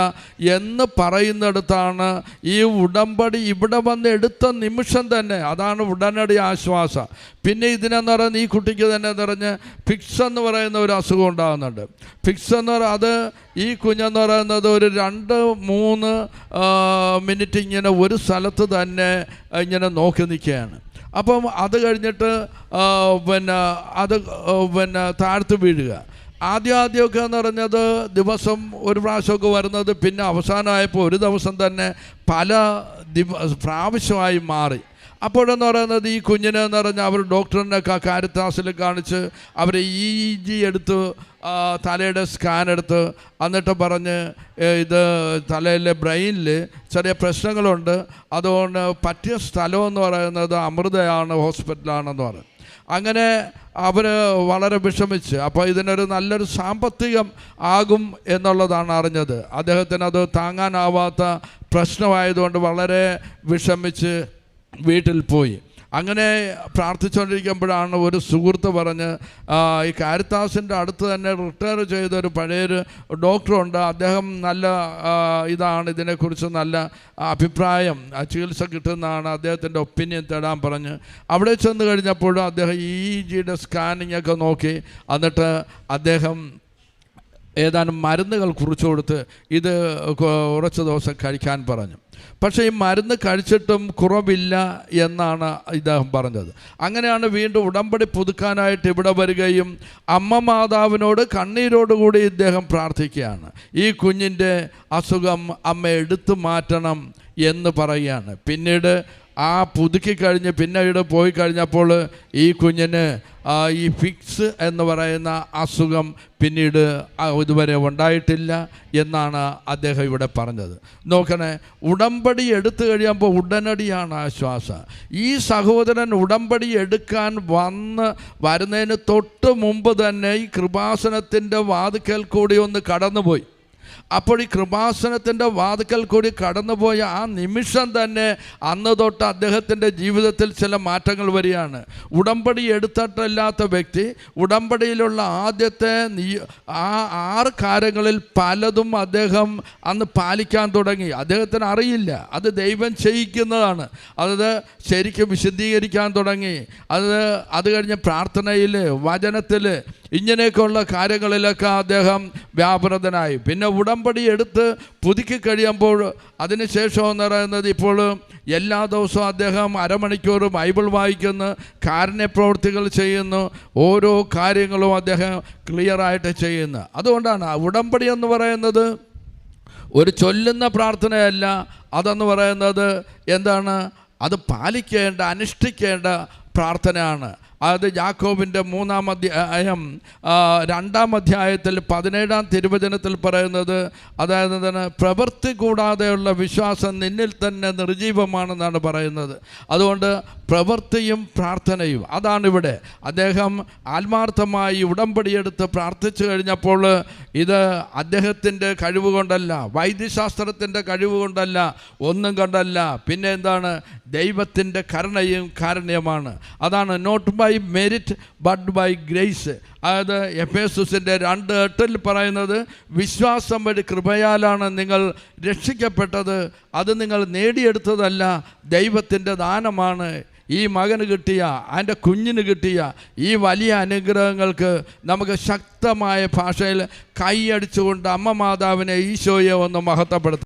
എന്ന് പറയുന്നിടത്താണ് ഈ ഉടമ്പടി ഇവിടെ വന്ന് എടുത്ത നിമിഷം തന്നെ അതാണ് ഉടനടി ആശ്വാസം. പിന്നെ ഇതിനെന്ന് പറയുന്നത് ഈ കുട്ടിക്ക് തന്നെ നിറഞ്ഞ് ഫിക്സ് എന്ന് പറയുന്ന ഒരു അസുഖം ഉണ്ടാകുന്നുണ്ട്. ഫിക്സ് എന്ന് പറയുന്നത് അത് ഈ കുഞ്ഞെന്ന് പറയുന്നത് ഒരു രണ്ട് മൂന്ന് മിനിറ്റ് ഇങ്ങനെ ഒരു സ്ഥലത്ത് തന്നെ ഇങ്ങനെ നോക്കി നിൽക്കുകയാണ്. അപ്പം അത് കഴിഞ്ഞിട്ട് പിന്നെ അത് പിന്നെ താഴ്ത്തു വീഴുക. ആദ്യം ആദ്യമൊക്കെ എന്ന് പറഞ്ഞത് ദിവസം ഒരു പ്രാവശ്യമൊക്കെ വരുന്നത് പിന്നെ അവസാനമായപ്പോൾ ഒരു ദിവസം തന്നെ പല പ്രാവശ്യമായി മാറി. അപ്പോഴെന്ന് പറയുന്നത് ഈ കുഞ്ഞിനെ എന്ന് പറഞ്ഞാൽ അവർ ഡോക്ടറിനൊക്കെ കാരിത്താസിൽ കാണിച്ച് അവരെ ഇ ജി എടുത്ത് തലയുടെ സ്കാൻ എടുത്ത് എന്നിട്ട് പറഞ്ഞ് ഇത് തലയിലെ ബ്രെയിനിൽ ചെറിയ പ്രശ്നങ്ങളുണ്ട്. അതുകൊണ്ട് പറ്റിയ സ്ഥലമെന്ന് പറയുന്നത് അമൃതയാണ് ഹോസ്പിറ്റലാണെന്ന് പറയും. അങ്ങനെ അവർ വളരെ വിഷമിച്ച്. അപ്പോൾ ഇതിനൊരു നല്ലൊരു സാമ്പത്തികം ആകും എന്നുള്ളതാണ് അറിഞ്ഞത്. അദ്ദേഹത്തിന് അത് താങ്ങാനാവാത്ത പ്രശ്നമായതുകൊണ്ട് വളരെ വിഷമിച്ച് വീട്ടിൽ പോയി. അങ്ങനെ പ്രാർത്ഥിച്ചുകൊണ്ടിരിക്കുമ്പോഴാണ് ഒരു സുഹൃത്ത് പറഞ്ഞ് ഈ കാരിത്താസിന്റെ അടുത്ത് തന്നെ റിട്ടയർ ചെയ്ത ഒരു പഴയൊരു ഡോക്ടറുണ്ട്. അദ്ദേഹം നല്ല ഇതാണ്. ഇതിനെക്കുറിച്ച് നല്ല അഭിപ്രായം ചികിത്സ കിട്ടുന്നതാണ് അദ്ദേഹത്തിന്റെ ഒപ്പീനിയൻ തേടാൻ പറഞ്ഞ്. അവിടെ ചെന്ന് കഴിഞ്ഞപ്പോഴും അദ്ദേഹം ഇ ജിയുടെ സ്കാനിങ് ഒക്കെ നോക്കി. എന്നിട്ട് അദ്ദേഹം ഏതാനും മരുന്നുകൾ കുറിച്ചു കൊടുത്ത് ഇത് കുറച്ച് ദിവസം കഴിക്കാൻ പറഞ്ഞു. പക്ഷേ ഈ മരുന്ന് കഴിച്ചിട്ടും കുറവില്ല എന്നാണ് ഇദ്ദേഹം പറഞ്ഞത്. അങ്ങനെയാണ് വീണ്ടും ഉടമ്പടി പുതുക്കാനായിട്ട് ഇവിടെ വരികയും അമ്മ മാതാവിനോട് കണ്ണീരോടുകൂടി ഇദ്ദേഹം പ്രാർത്ഥിക്കുകയാണ്. ഈ കുഞ്ഞിന്റെ അസുഖം അമ്മ എടുത്തു മാറ്റണം എന്ന് പറയുകയാണ്. പിന്നീട് ആ പുതുക്കി കഴിഞ്ഞ് പിന്നെ ഇവിടെ പോയി കഴിഞ്ഞപ്പോൾ ഈ കുഞ്ഞിന് ഈ ഫിക്സ് എന്ന് പറയുന്ന അസുഖം പിന്നീട് ഇതുവരെ ഉണ്ടായിട്ടില്ല എന്നാണ് അദ്ദേഹം ഇവിടെ പറഞ്ഞത്. നോക്കണേ ഉടമ്പടി എടുത്തു കഴിയുമ്പോൾ ഉടനടിയാണ് ആശ്വാസം. ഈ സഹോദരൻ ഉടമ്പടി എടുക്കാൻ വന്ന് വരുന്നതിന് തൊട്ട് മുമ്പ് തന്നെ ഈ കൃപാസനത്തിന്റെ വാതുക്കൽ കൂടി ഒന്ന് കടന്നുപോയി. അപ്പോൾ ഈ കൃപാസനത്തിന്റെ വാതുക്കൽ കൂടി കടന്നുപോയ ആ നിമിഷം തന്നെ അന്ന് തൊട്ട് അദ്ദേഹത്തിന്റെ ജീവിതത്തിൽ ചില മാറ്റങ്ങൾ വരികയാണ്. ഉടമ്പടി എടുത്തിട്ടില്ലാത്ത വ്യക്തി ഉടമ്പടിയിലുള്ള ആദ്യത്തെ നീ ആ ആറ് കാര്യങ്ങളിൽ പലതും അദ്ദേഹം അന്ന് പാലിക്കാൻ തുടങ്ങി. അദ്ദേഹത്തിന് അറിയില്ല. അത് ദൈവം ചെയ്യിക്കുന്നതാണ്. അത് ശരിക്കും വിശദീകരിക്കാൻ തുടങ്ങി. അത് അത് കഴിഞ്ഞ് പ്രാർത്ഥനയിൽ വചനത്തിൽ ഇങ്ങനെയൊക്കെയുള്ള കാര്യങ്ങളിലൊക്കെ അദ്ദേഹം വ്യാപൃതനായി. പിന്നെ ഉടമ്പടി എടുത്ത് പുതുക്കി കഴിയുമ്പോൾ അതിനുശേഷം എന്ന് പറയുന്നത് ഇപ്പോൾ എല്ലാ ദിവസവും അദ്ദേഹം അരമണിക്കൂർ ബൈബിൾ വായിക്കുന്നു കാരുണ്യപ്രവൃത്തികൾ ചെയ്യുന്നു ഓരോ കാര്യങ്ങളും അദ്ദേഹം ക്ലിയറായിട്ട് ചെയ്യുന്നു. അതുകൊണ്ടാണ് ഉടമ്പടി എന്ന് പറയുന്നത് ഒരു ചൊല്ലുന്ന പ്രാർത്ഥനയല്ല അതെന്ന് പറയുന്നത് എന്താണ്? അത് പാലിക്കേണ്ട അനുഷ്ഠിക്കേണ്ട പ്രാർത്ഥനയാണ്. അത് യാക്കോബിന്റെ മൂന്നാം അധ്യായം രണ്ടാം അധ്യായത്തിൽ പതിനേഴാം തിരുവചനത്തിൽ പറയുന്നത് അതായത് പ്രവൃത്തി കൂടാതെയുള്ള വിശ്വാസം നിന്നിൽ തന്നെ നിർജീവമാണെന്നാണ് പറയുന്നത്. അതുകൊണ്ട് പ്രവൃത്തിയും പ്രാർത്ഥനയും അതാണ് ഇവിടെ അദ്ദേഹം ആത്മാർത്ഥമായി ഉടമ്പടിയെടുത്ത് പ്രാർത്ഥിച്ചു കഴിഞ്ഞപ്പോൾ ഇത് അദ്ദേഹത്തിന്റെ കഴിവ് കൊണ്ടല്ല വൈദ്യശാസ്ത്രത്തിന്റെ കഴിവ് കൊണ്ടല്ല ഒന്നും കണ്ടല്ല. പിന്നെ എന്താണ്? ദൈവത്തിന്റെ കരുണയും കാരുണ്യമാണ്. അതാണ് not by merit but by grace അതായത് എഫ് എസുസിന്റെ രണ്ട് എട്ടിൽ പറയുന്നത് വിശ്വാസം വഴി കൃപയാലാണ് നിങ്ങൾ രക്ഷിക്കപ്പെട്ടത്. അത് നിങ്ങൾ നേടിയെടുത്തതല്ല ദൈവത്തിന്റെ ദാനമാണ്. ഈ മകന് കിട്ടിയ എന്റെ കുഞ്ഞിന് കിട്ടിയ ഈ വലിയ അനുഗ്രഹങ്ങൾക്ക് നമുക്ക് ശക്തമായ ഭാഷയിൽ കൈയടിച്ചുകൊണ്ട് അമ്മ മാതാവിനെ ഈശോയെ ഒന്ന് മഹത്വപ്പെടുത്താം